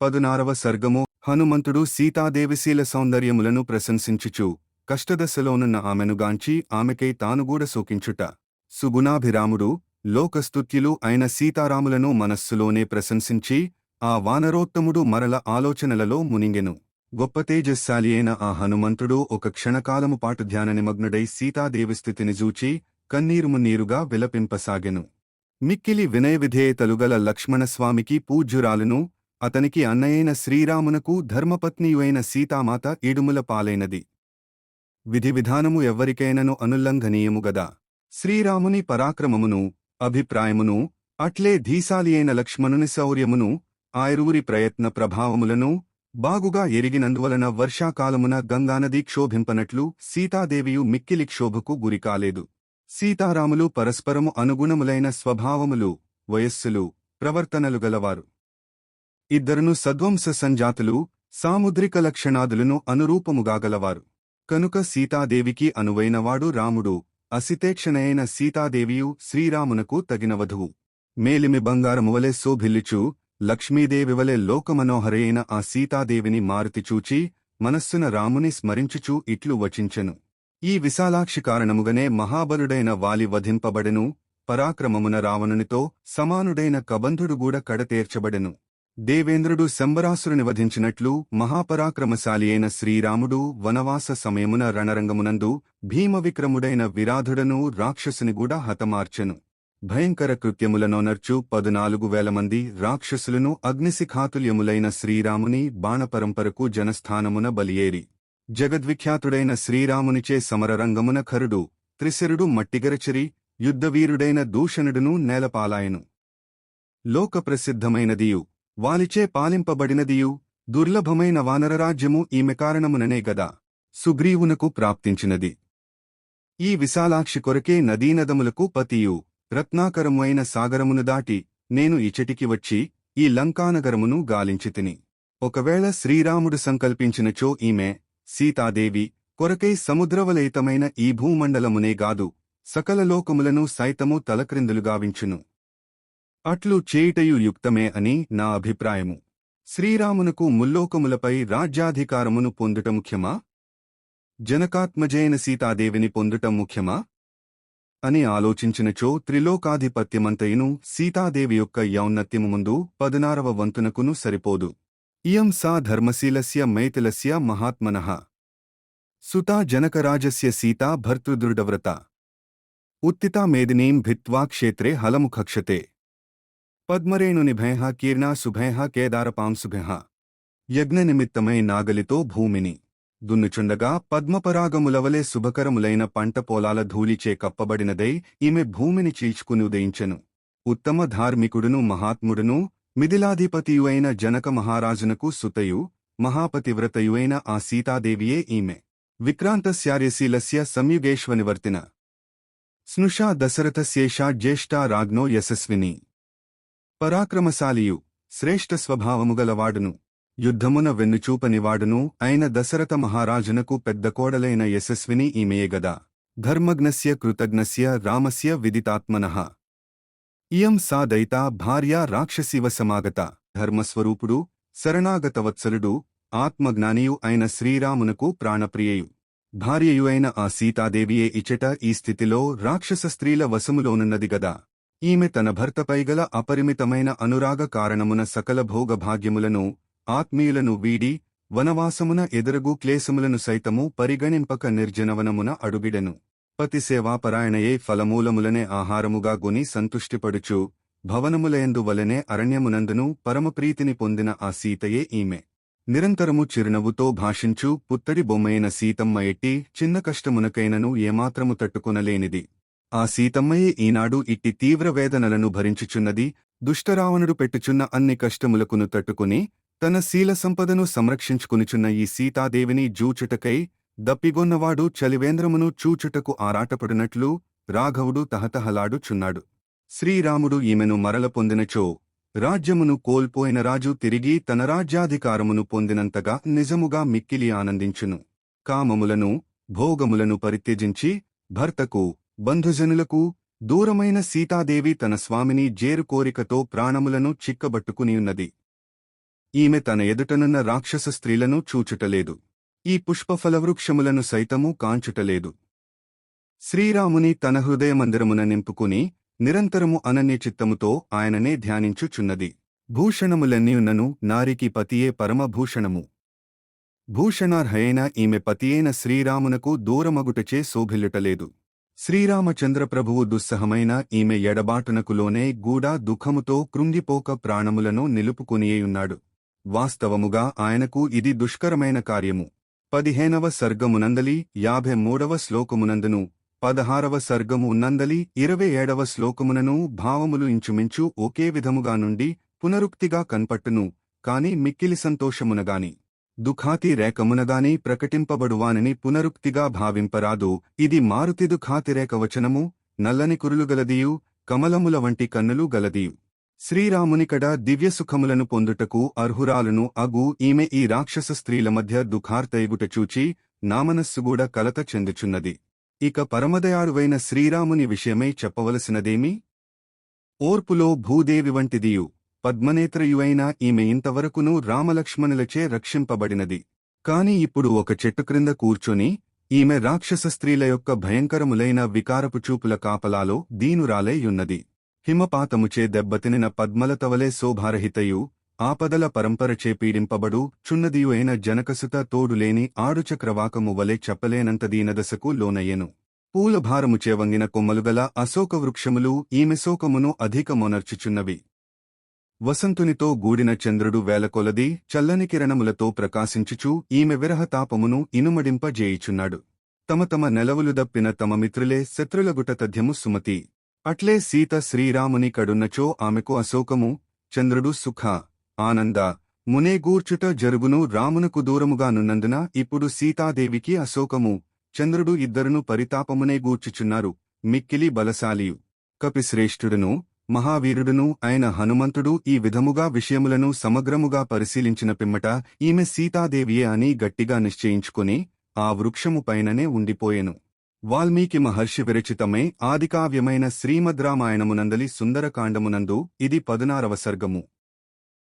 పదునారవ సర్గము హనుమంతుడు సీతాదేవిశీల సౌందర్యములను ప్రశంసించుచు కష్టదశలోనున్న ఆమెనుగాంచి ఆమెకై తానుగూడ సోకించుట సుగుణాభిరాముడు లోకస్తుత్యులు అయిన సీతారాములను మనస్సులోనే ప్రశంసించి ఆ వానరోత్తముడు మరల ఆలోచనలలో మునింగెను. గొప్ప తేజస్శాలి అయిన ఆ హనుమంతుడు ఒక క్షణకాలము పాటు ధ్యాన నిమగ్నుడై సీతాదేవిస్థితిని జూచి కన్నీరుమున్నీరుగా విలపింపసాగెను. మిక్కిలి వినయ విధేయతలుగల లక్ష్మణస్వామికి పూజ్యురాలును అతనికి అన్నయైన శ్రీరామునకు ధర్మపత్నియువైన సీతామాత ఇడుముల పాలైనది. విధి విధానము ఎవ్వరికైనను అనుల్లంఘనీయము గదా. శ్రీరాముని పరాక్రమమును అభిప్రాయమును అట్లే ధీశాలియైన లక్ష్మణుని శౌర్యమును ఆయిరువురి ప్రయత్న ప్రభావములను బాగుగా ఎరిగినందువలన వర్షాకాలమున గంగానది క్షోభింపనట్లు సీతాదేవియు మిక్కిలి క్షోభకు గురికాలేదు. సీతారాములు పరస్పరము అనుగుణములైన స్వభావములు వయస్సులు ప్రవర్తనలు గలవారు. ఇద్దరును సద్వంస సంజాతులు సాముద్రిక లక్షణాదులను అనురూపముగాగలవారు. కనుక సీతాదేవికి అనువైనవాడు రాముడు అసితేక్షణయైన సీతాదేవియు శ్రీరామునకు తగిన వధువు. మేలిమి బంగారమువలె శోభిల్లుచు లక్ష్మీదేవివలె లోకమనోహరైన ఆ సీతాదేవిని మారుతిచూచి మనస్సున రాముని స్మరించుచూ ఇట్లు వచించెను. ఈ విశాలాక్షి కారణముగనే మహాబలుడైన వాలి వధింపబడెను పరాక్రమమున రావణునితో సమానుడైన కబంధుడుగూడ కడతేర్చబడెను. దేవేంద్రుడు శంబరాసురుని వధించినట్లు మహాపరాక్రమశాలి అయిన శ్రీరాముడు వనవాస సమయమున రణరంగమునందు భీమవిక్రముడైన విరాధుడను రాక్షసునిగూడా హతమార్చెను. భయంకర కృత్యములనోనర్చు పదునాలుగు వేల మంది రాక్షసులను అగ్నిశిఖాతుల్యములైన శ్రీరాముని బాణపరంపరకు జనస్థానమున బలియేరి. జగద్విఖ్యాతుడైన శ్రీరామునిచే సమరరంగమున ఖరుడు త్రిశరుడు మట్టిగరచరి యుద్ధవీరుడైన దూషణుడును నేలపాలాయను. లోకప్రసిద్ధమైనదియు. వాలిచే పాలింపబడినదియు దుర్లభమైన వానరరాజ్యము ఈమె కారణముననే గదా సుగ్రీవునకు ప్రాప్తించినది. ఈ విశాలాక్షి కొరకే నదీనదములకు పతియు రత్నాకరమైన సాగరమును దాటి నేను ఇచటికి వచ్చి ఈ లంకానగరమును గాలించితిని ఒకవేళ శ్రీరాముడు సంకల్పించినచో ఈమె సీతాదేవి కొరకై సముద్రవలయితమైన ఈ భూమండలమునే గాదు సకల లోకములను సైతము తలక్రిందులుగావించును అట్లు చేయుటయు యుక్తమే అని నా అభిప్రాయము. శ్రీరామునకు ముల్లోకములపై రాజ్యాధికారమును పొందుట ముఖ్యమా? జనకాత్మజైన సీతాదేవిని పొందుట ముఖ్యమా? అని ఆలోచించినచో త్రిలోకాధిపత్యమంతయును సీతాదేవి యొక్క యౌన్నత్యము ముందు పదనారవ వంతునకును సరిపోదు. ఇయం సా ధర్మశీలస్య మైథిలస్య మహాత్మనః. సుతా జనకరాజస్య సీతా భర్తృదృఢవ్రత. ఉత్తితా మేదినీం భిత్వా క్షేత్రే హలముఖక్షతే. పద్మరేణునిభయ కీర్ణా శుభయ కేదారపాంశుభ్య యజ్ఞనిమిత్తమై నాగలితో భూమిని దున్నుచుండగా పద్మపరాగములవలే శుభకరములైన పంట పొలాల ధూళిచే కప్పబడినదై ఈమె భూమిని చీల్చుకుని ఉదయించెను ఉత్తమ ధార్మికుడును మహాత్ముడును మిథిలాధిపతియువైన జనక మహారాజునకు సుతయు మహాపతివ్రతయువైన ఆ సీతాదేవియే ఈమె విక్రాంతస్యార్యశీలస్య సంయుగేష్వనివర్తిన స్నుషా దశరథస్యేషా జ్యేష్ఠా రాజ్ఞో యశస్విని పరాక్రమశాలియు శ్రేష్ఠ స్వభావముగలవాడును. యుద్ధమున వెన్నుచూపనివాడును అయిన దశరథ మహారాజునకు పెద్ద కోడలైన యశస్విని ఈమెయగదా ధర్మజ్ఞస్య కృతజ్ఞస్య రామస్య విదితాత్మనః. ఇయం సా దయితా భార్యా రాక్షసివ సమాగత. ధర్మస్వరూపుడు శరణాగతవత్సలుడు ఆత్మజ్ఞానియు అయిన శ్రీరామునకు ప్రాణప్రియయు. భార్యయు అయిన ఆ సీతాదేవియే ఇచట ఈ స్థితిలో రాక్షస స్త్రీల వశములోనున్నది గదా. ఈమె తన భర్తపై గల అపరిమితమైన అనురాగ కారణమున సకల భోగభాగ్యములను ఆత్మీయులను వీడి వనవాసమున ఎదురగు క్లేశములను సైతము పరిగణింపక నిర్జనవనమున అడుగిడెను. పతిసేవాపరాయణయే ఫలమూలములనే ఆహారముగా గుని సంతుష్టిపడుచు భవనములయందు వలనే అరణ్యమునందును పరమప్రీతిని పొందిన ఆ సీతయే ఈమె. నిరంతరము చిరునవ్వుతో భాషించు పుత్తడి బొమ్మైన సీతమ్మ ఎట్టి చిన్న కష్టమునకైనను ఏమాత్రము తట్టుకొనలేనిది. ఆ సీతమ్మయే ఈనాడు ఇట్టి తీవ్ర వేదనలను భరించుచున్నది దుష్టరావణుడు పెట్టుచున్న అన్ని కష్టములకును తట్టుకుని తన శీల సంపదను సంరక్షించుకునిచున్న ఈ సీతాదేవిని జూచుటకై దప్పిగొన్నవాడు చలివేంద్రమును చూచుటకు ఆరాటపడినట్లు రాఘవుడు తహతహలాడుచున్నాడు. శ్రీరాముడు ఈమెను మరల పొందినచో రాజ్యమును కోల్పోయిన రాజు తిరిగి తన రాజ్యాధికారమును పొందినంతగా నిజముగా మిక్కిలి ఆనందించును. కామములను భోగములను పరిత్యజించి భర్తకు బంధుజనులకు దూరమైన సీతాదేవి తన స్వామిని జేరు కోరికతో ప్రాణములను చిక్కబట్టుకునియున్నది. ఈమె తన ఎదుటనున్న రాక్షస స్త్రీలను చూచుటలేదు. ఈ పుష్పఫలవృక్షములను సైతము కాంచుటలేదు. శ్రీరాముని తన హృదయమందిరమున నింపుకుని నిరంతరము అనన్య చిత్తముతో ఆయననే ధ్యానించుచున్నది. భూషణములన్నీయున్నను నారికి పతియే పరమభూషణము. భూషణార్హయైన ఈమె పతియైన శ్రీరామునకు దూరమగుటచే శోభిల్లుటలేదు. శ్రీరామచంద్రప్రభువు దుస్సహమైన ఈమె ఎడబాటునకులోనే గూడా దుఃఖముతో కృంగిపోక ప్రాణములను నిలుపుకునియున్నాడు. వాస్తవముగా ఆయనకు ఇది దుష్కరమైన కార్యము. పదిహేనవ సర్గమునందలి యాభై మూడవ శ్లోకమునందును పదహారవ సర్గము నందలి ఇరవై ఏడవ శ్లోకమునను భావములు ఇంచుమించు ఒకే విధముగా నుండి పునరుక్తిగా కన్పట్టును కాని మిక్కిలి సంతోషమునగాని. దుఖాతి రేఖమునగాని ప్రకటింపబడువానని పునరుక్తిగా భావింపరాదు. ఇది మారుతి దుఖాతి వచనము నల్లని కురులు గలదియు కమలముల వంటి కన్నులు గలదియు. శ్రీరామునికడ దివ్యసుఖములను పొందుటకు అర్హురాలను అగు ఈమె ఈ రాక్షస స్త్రీల మధ్య దుఃఖార్తయగుట చూచి నామనస్సుగూడ కలత చెందుచున్నది. ఇక పరమదయాడువైన శ్రీరాముని విషయమై చెప్పవలసినదేమి? ఓర్పులో భూదేవి వంటిదియు. పద్మనేత్రయువైన ఈమె ఇంతవరకును రామలక్ష్మణులచే రక్షింపబడినది. కాని ఇప్పుడు ఒక చెట్టు క్రింద కూర్చొని ఈమె రాక్షస స్త్రీల యొక్క భయంకరములైన వికారపు చూపుల కాపలాలో దీనురాలే యున్నది హిమపాతముచే దెబ్బతినిన పద్మలతవలే శోభారహితయు ఆపదల పరంపరచే పీడింపబడు చున్నదియు అయిన జనకసుత తోడులేని ఆడుచక్రవాకము వలె చెప్పలేనంత దీనదశకు లోనయ్యెను. పూలభారముచే వంగిన కొమ్మలుగల అశోక వృక్షములు ఈమె శోకమును అధికమొనర్చుచున్నవి. వసంతునితో గూడిన చంద్రుడు వేలకొలది చల్లని కిరణములతో ప్రకాశించుచు ఈమె విరహతాపమును ఇనుమడింపజేయుచున్నాడు. తమ తమ నెలవులు దప్పిన తమ మిత్రులే శత్రులగుట తథ్యము సుమతి. అట్లే సీత శ్రీరాముని కడున్నచో ఆమెకు అశోకము చంద్రుడు సుఖ ఆనంద. మునేగూర్చుట జరుగును రామునకు దూరముగానున్నందున ఇప్పుడు సీతాదేవికి అశోకము చంద్రుడు ఇద్దరును పరితాపమునే గూర్చుచున్నారు మిక్కిలి బలశాలియు. కపిశ్రేష్ఠుడును మహావీరుడును అయిన హనుమంతుడు ఈ విధముగా విషయములను సమగ్రముగా పరిశీలించిన పిమ్మట ఈమె సీతాదేవియే అని గట్టిగా నిశ్చయించుకుని ఆ వృక్షము పైననే ఉండిపోయెను. వాల్మీకి మహర్షి విరచితమే ఆదికావ్యమైన శ్రీమద్రామాయణమునందలి సుందరకాండమునందు ఇది పదునారవ సర్గము.